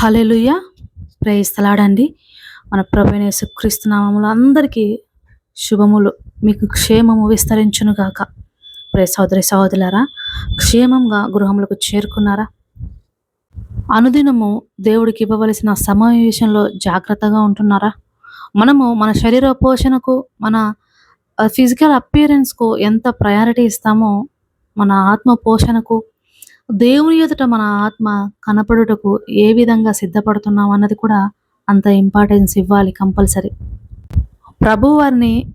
హల్లెలూయా. ప్రేస్తలాడండి. మన ప్రభువైన సుక్రీస్తునామములు అందరికీ శుభములు. మీకు క్షేమము విస్తరించును గాక ప్రే సహోదరి సహోదరులారా క్షేమంగా గృహములకు చేరుకున్నారా? అనుదినము దేవుడికి ఇవ్వవలసిన సమావేశంలో విషయంలో జాగ్రత్తగా ఉంటున్నారా? మనము మన శరీర పోషణకు మన ఫిజికల్ అపియరెన్స్కు ఎంత ప్రయారిటీ ఇస్తామో మన ఆత్మ పోషణకు దేవుని ఎదుట మన ఆత్మ కనపడుటకు ఏ విధంగా సిద్ధపడుతున్నాం అన్నది కూడా అంత ఇంపార్టెన్స్ ఇవ్వాలి కంపల్సరీ. ప్రభు వారిని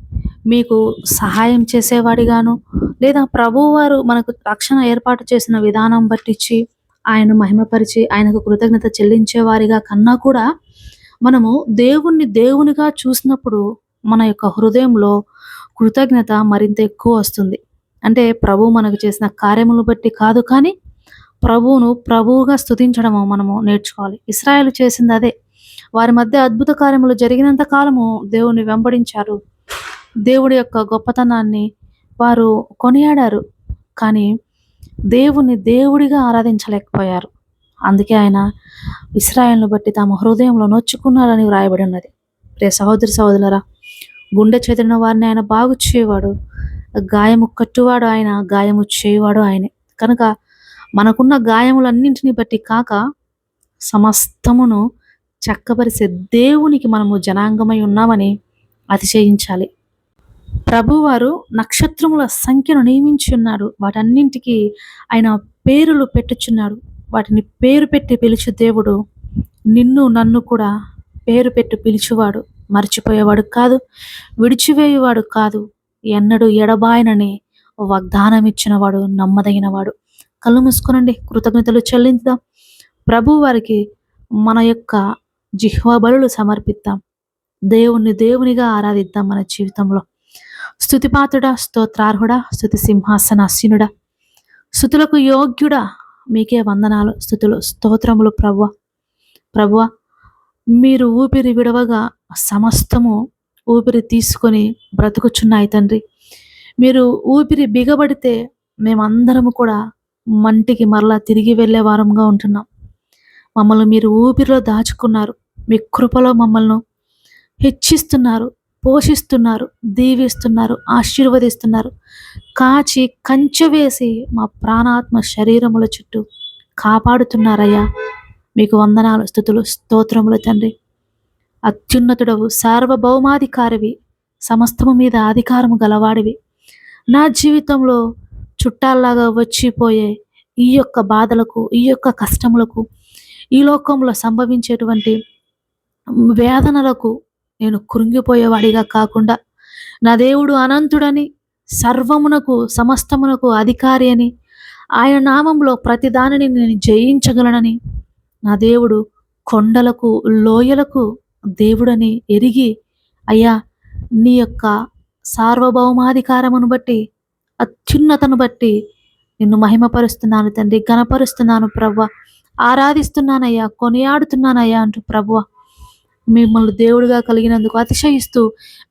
మీకు సహాయం చేసేవాడిగాను లేదా ప్రభువారు మనకు రక్షణ ఏర్పాటు చేసిన విధానం బట్టించి ఆయన మహిమపరిచి ఆయనకు కృతజ్ఞత చెల్లించేవారిగా కన్నా కూడా మనము దేవుణ్ణి దేవునిగా చూసినప్పుడు మన యొక్క హృదయంలో కృతజ్ఞత మరింత ఎక్కువ వస్తుంది. అంటే ప్రభు మనకు చేసిన కార్యములు బట్టి కాదు కానీ ప్రభువును ప్రభువుగా స్థుతించడము మనము నేర్చుకోవాలి. ఇస్రాయలు చేసింది అదే. వారి మధ్య అద్భుత కార్యములు జరిగినంత కాలము దేవుని వెంబడించారు. దేవుడి యొక్క గొప్పతనాన్ని వారు కొనియాడారు. కానీ దేవుని దేవుడిగా ఆరాధించలేకపోయారు. అందుకే ఆయన ఇస్రాయల్ను బట్టి తమ హృదయంలో నొచ్చుకున్నారని వ్రాయబడి ఉన్నది రే సహోదరి సహోదరులరా గుండె చెదిరిన వారిని ఆయన బాగు చేయవాడు గాయము కట్టువాడు ఆయన గాయము చేయవాడు ఆయనే. కనుక మనకున్న గాయములన్నింటిని బట్టి కాక సమస్తమును చక్కపరిచే దేవునికి మనము జనాంగమై ఉన్నామని అతిశయించాలి. ప్రభువారు నక్షత్రముల సంఖ్యను నియమించి ఉన్నాడు వాటన్నింటికి ఆయన పేరులు పెట్టుచున్నాడు వాటిని పేరు పెట్టి పిలుచు దేవుడు నిన్ను నన్ను కూడా పేరు పెట్టి పిలిచువాడు మర్చిపోయేవాడు కాదు విడిచివేయువాడు కాదు. ఎన్నడూ ఎడబాయనని వాగ్దానం ఇచ్చినవాడు నమ్మదగినవాడు. కళ్ళు మూసుకునండి. కృతజ్ఞతలు చెల్లించుదాం. ప్రభు వారికి మన యొక్క జిహ్వ బలులు సమర్పిద్దాం. దేవుణ్ణి దేవునిగా ఆరాధిద్దాం మన జీవితంలో. స్థుతిపాతుడా స్తోత్రార్హుడా స్థుతి సింహాసనాసీనుడా. స్థుతులకు యోగ్యుడా మీకే వందనాలు స్థుతులు స్తోత్రములు ప్రభువ. ప్రభువ మీరు ఊపిరి విడవగా సమస్తము ఊపిరి తీసుకొని బ్రతుకుచున్నాయి తండ్రి. మీరు ఊపిరి బిగబడితే మేమందరము కూడా మంటికి మరలా తిరిగి వెళ్ళే వారంగా ఉంటున్నాం. మమ్మల్ని మీరు ఊపిరిలో దాచుకున్నారు. మీ కృపలో మమ్మల్ని హెచ్చిస్తున్నారు పోషిస్తున్నారు దీవిస్తున్నారు ఆశీర్వదిస్తున్నారు. కాచి కంచె వేసి మా ప్రాణాత్మ శరీరముల చుట్టూ కాపాడుతున్నారయ్యా. మీకు వందనాలు స్థుతులు స్తోత్రములు తండ్రి. అత్యున్నతుడవు సార్వభౌమాధికారివి సమస్తము మీద అధికారము గలవాడివి. నా జీవితంలో చుట్టాల్లాగా వచ్చిపోయే ఈ యొక్క బాధలకు ఈ యొక్క కష్టములకు ఈ లోకంలో సంభవించేటువంటి వేదనలకు నేను కృంగిపోయేవాడిగా కాకుండా నా దేవుడు అనంతుడని సర్వమునకు సమస్తమునకు అధికారి అని ఆయన నామంలో ప్రతి దానిని నేను జయించగలనని నా దేవుడు కొండలకు లోయలకు దేవుడని ఎరిగి అయ్యా నీ యొక్క సార్వభౌమాధికారమును బట్టి అత్యున్నతను బట్టి నిన్ను మహిమపరుస్తున్నాను తండ్రి గణపరుస్తున్నాను ప్రవ్వ. ఆరాధిస్తున్నానయ్యా కొనియాడుతున్నానయ్యా అంటూ ప్రభువ మిమ్మల్ని దేవుడిగా కలిగినందుకు అతిశయిస్తూ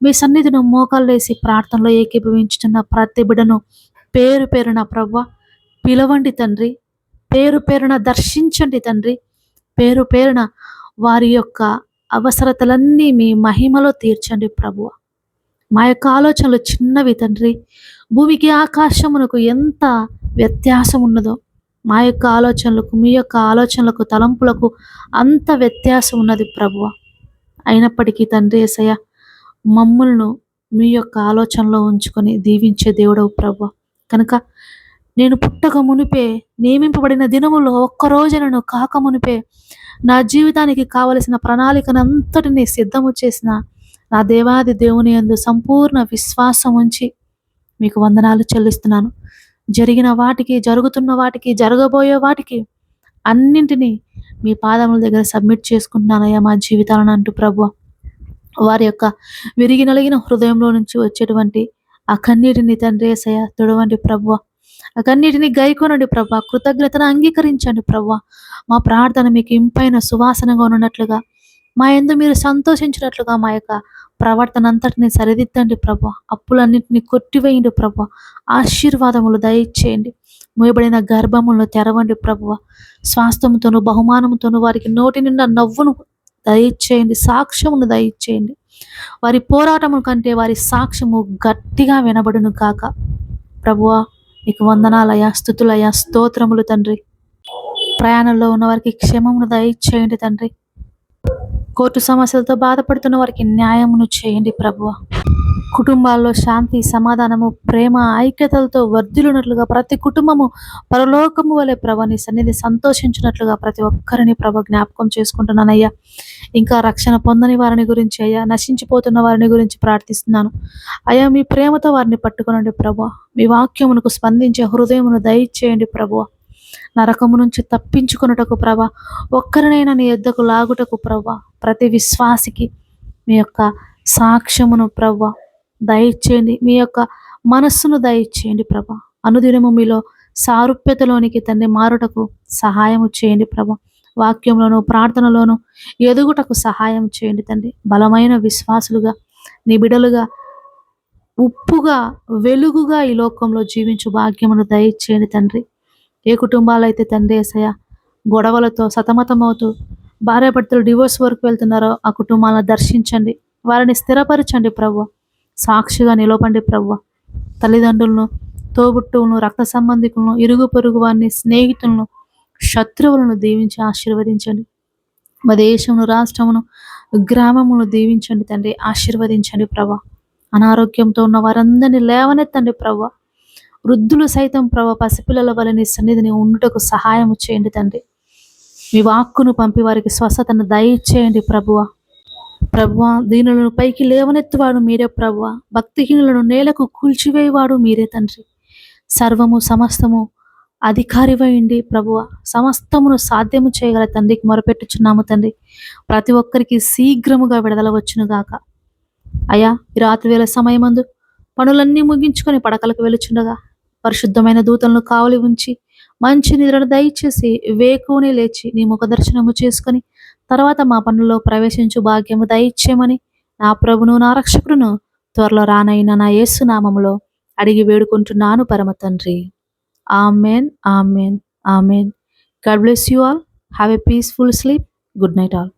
మీ సన్నిధిని మోకాళ్ళేసి ప్రార్థనలో ఏకీభవించుతున్న ప్రతి బిడను పేరు పేరున ప్రవ్వ పిలవండి తండ్రి పేరు పేరున దర్శించండి తండ్రి పేరు పేరున వారి యొక్క అవసరతలన్నీ మీ మహిమలో తీర్చండి ప్రభువ మా యొక్క ఆలోచనలు చిన్నవి తండ్రి. భూమికి ఆకాశమునకు ఎంత వ్యత్యాసం ఉన్నదో మా యొక్క ఆలోచనలకు మీ యొక్క ఆలోచనలకు తలంపులకు అంత వ్యత్యాసం ఉన్నది ప్రభువ. అయినప్పటికీ తండ్రి ఏసయ్య మమ్ములను మీ యొక్క ఆలోచనలో ఉంచుకొని దీవించే దేవుడవు ప్రభు కనుక నేను పుట్టక మునిపే నియమింపబడిన దినములో ఒక్క నన్ను కాక మునిపే నా జీవితానికి కావలసిన ప్రణాళికను అంతటిని సిద్ధము చేసిన నా దేవాది దేవుని యందు సంపూర్ణ విశ్వాసం ఉంచి మీకు వందనాలు చెల్లిస్తున్నాను. జరిగిన వాటికి జరుగుతున్న వాటికి జరగబోయే వాటికి అన్నింటినీ మీ పాదముల దగ్గర సబ్మిట్ చేసుకుంటున్నానయ్యా మా జీవితాలను అంటూ ప్రభు వారి యొక్క విరిగి నలిగిన హృదయంలో నుంచి వచ్చేటువంటి ఆ కన్నీటిని తండ్రి ఏసయ్య తుడవండి ప్రభు ఆ కన్నీటిని గైకొనండి ప్రభా కృతజ్ఞతను అంగీకరించండి ప్రభా మా ప్రార్థన మీకు ఇంపైన సువాసనగా ఉన్నట్లుగా మా ఎందు మీరు సంతోషించినట్లుగా మా యొక్క ప్రవర్తన అంతటిని సరిదిద్దండి ప్రభు. అప్పులన్నింటినీ కొట్టివేయండి ప్రభు. ఆశీర్వాదములు దయచేయండి. మూయబడిన గర్భములను తెరవండి ప్రభువ స్వాస్థ్యంతోను బహుమానంతోను వారికి నోటి నిండా నవ్వును దయచేయండి. సాక్ష్యమును దయచేయండి. వారి పోరాటము కంటే వారి సాక్ష్యము గట్టిగా వినబడును కాక ప్రభువా నీకు వందనాలయ స్థుతులయ స్తోత్రములు తండ్రి. ప్రయాణంలో ఉన్న వారికి క్షేమమును దయచేయండి తండ్రి. కోర్టు సమస్యలతో బాధపడుతున్న వారికి న్యాయమును చేయండి ప్రభువ. కుటుంబాల్లో శాంతి సమాధానము ప్రేమ ఐక్యతలతో వర్ధిల్లునట్లుగా ప్రతి కుటుంబము పరలోకము వలె ప్రభ నీ సన్నిధి సంతోషించినట్లుగా ప్రతి ఒక్కరిని ప్రభ జ్ఞాపకం చేసుకుంటున్నానయ్యా. ఇంకా రక్షణ పొందని వారిని గురించి అయ్యా నశించిపోతున్న వారిని గురించి ప్రార్థిస్తున్నాను. అయ్యా మీ ప్రేమతో వారిని పట్టుకునండి ప్రభు మీ వాక్యమునకు స్పందించే హృదయమును దయచేయండి ప్రభు నరకము నుంచి తప్పించుకున్నటకు ప్రభ ఒక్కరినైనా నీ యొద్దకు లాగుటకు ప్రభ ప్రతి విశ్వాసికి మీ యొక్క సాక్ష్యమును ప్రభ దయచేయండి. మీ యొక్క మనస్సును దయచేయండి ప్రభ. అనుదినము మీలో సారూప్యతలోనికి తండ్రి మారుటకు సహాయము చేయండి ప్రభ. వాక్యంలోను ప్రార్థనలోను ఎదుగుటకు సహాయం చేయండి తండ్రి. బలమైన విశ్వాసులుగా నీ బిడలుగా ఉప్పుగా వెలుగుగా ఈ లోకంలో జీవించు భాగ్యమును దయచేయండి తండ్రి. ఏ కుటుంబాలు అయితే తండ్రి ఏసయ్య గొడవలతో సతమతమవుతూ భార్యాభర్తలు డివోర్స్ వరకు వెళ్తున్నారో ఆ కుటుంబాలను దర్శించండి. వారిని స్థిరపరచండి ప్రభు సాక్షిగా నిలవండి ప్రభు తల్లిదండ్రులను తోబుట్టువులను రక్త సంబంధికులను ఇరుగు పొరుగు వారిని స్నేహితులను శత్రువులను దీవించి ఆశీర్వదించండి. మా దేశమును రాష్ట్రమును గ్రామమును దీవించండి తండ్రి. ఆశీర్వదించండి ప్రభా అనారోగ్యంతో ఉన్న వారందరినీ లేవనెత్తండి ప్రభా వృద్ధులు సైతం ప్రభ పసిపిల్లల వల్ల నీ సన్నిధిని ఉండుటకు సహాయం చేయండి తండ్రి. మీ వాక్కును పంపి వారికి స్వస్థతను దయచేయండి ప్రభువ. ప్రభువ దీనులను పైకి లేవనెత్తువాడు మీరే ప్రభువ. భక్తిహీనులను నేలకు కూల్చివేయవాడు మీరే తండ్రి. సర్వము సమస్తము అధికారివైండి ప్రభువ. సమస్తమును సాధ్యము చేయగల తండ్రికి మొరపెట్టుచున్నాము తండ్రి. ప్రతి ఒక్కరికి శీఘ్రముగా విడుదల వచ్చునుగాక. అయ్యా ఈ రాత్రి వేళ సమయమందు పనులన్నీ ముగించుకొని పడకలకు వెలుచుండగా పరిశుద్ధమైన దూతలను కావలి ఉంచి మంచి నిద్రను దయచేసి వేకుని లేచి నీ ముఖ దర్శనము చేసుకుని తర్వాత మా పనుల్లో ప్రవేశించు భాగ్యము దయచేయమని నా ప్రభును నా రక్షకుడును త్వరలో రానైన నా యేసునామములో అడిగి వేడుకుంటున్నాను పరమ తండ్రి. Amen amen amen. God bless you all. Have a peaceful sleep. Good night all.